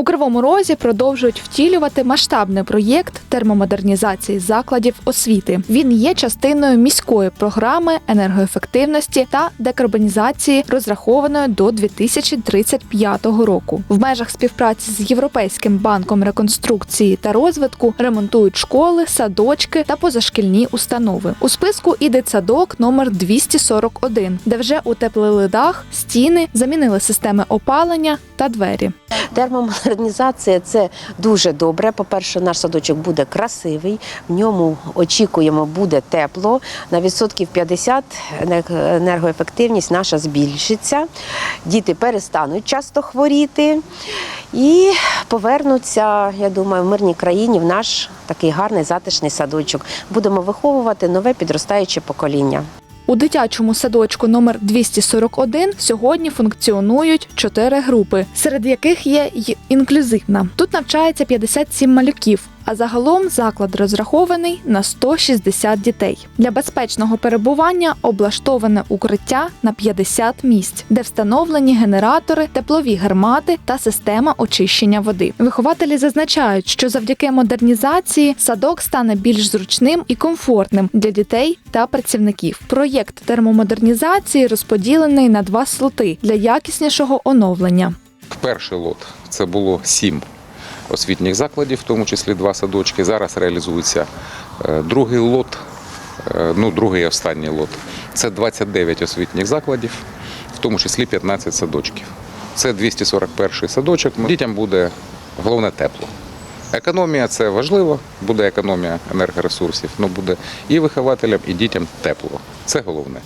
У Кривому Розі продовжують втілювати масштабний проєкт термомодернізації закладів освіти. Він є частиною міської програми енергоефективності та декарбонізації, розрахованої до 2035 року. В межах співпраці з Європейським банком реконструкції та розвитку ремонтують школи, садочки та позашкільні установи. У списку і дитсадок номер 241, де вже утеплили дах, стіни, замінили системи опалення та двері. Термомодернізація це дуже добре. По-перше, наш садочок буде красивий, в ньому очікуємо, буде тепло. На відсотків 50 енергоефективність наша збільшиться. Діти перестануть часто хворіти і повернуться, я думаю, в мирній країні в наш такий гарний затишний садочок. Будемо виховувати нове підростаюче покоління. У дитячому садочку номер 241 сьогодні функціонують чотири групи, серед яких є й інклюзивна. Тут навчається 57 малюків. А загалом заклад розрахований на 160 дітей. Для безпечного перебування облаштоване укриття на 50 місць, де встановлені генератори, теплові гармати та система очищення води. Вихователі зазначають, що завдяки модернізації садок стане більш зручним і комфортним для дітей та працівників. Проєкт термомодернізації розподілений на два слоти для якіснішого оновлення. Перший лот це було сім освітніх закладів, в тому числі два садочки. Зараз реалізується е, другий лот, е, ну другий і останній лот. Це 29 освітніх закладів, в тому числі 15 садочків. Це 241 садочок. Дітям буде головне тепло. Економія це важливо, буде економія енергоресурсів, але буде і вихователям, і дітям тепло. Це головне.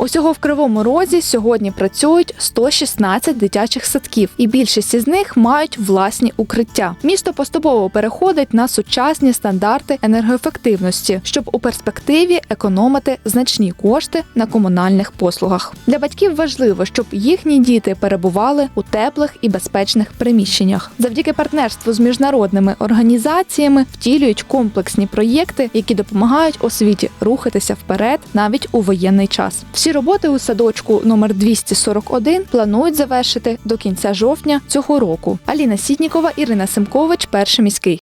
Усього в Кривому Розі сьогодні працюють 116 дитячих садків, і більшість із них мають власні укриття. Місто поступово переходить на сучасні стандарти енергоефективності, щоб у перспективі економити значні кошти на комунальних послугах. Для батьків важливо, щоб їхні діти перебували у теплих і безпечних приміщеннях. Завдяки партнерству з міжнародними організаціями втілюють комплексні проєкти, які допомагають освіті рухатися вперед навіть у воєнний час. Всі роботи у садочку номер 241 планують завершити до кінця жовтня цього року. Аліна Сітнікова, Ірина Семкович, перший міський.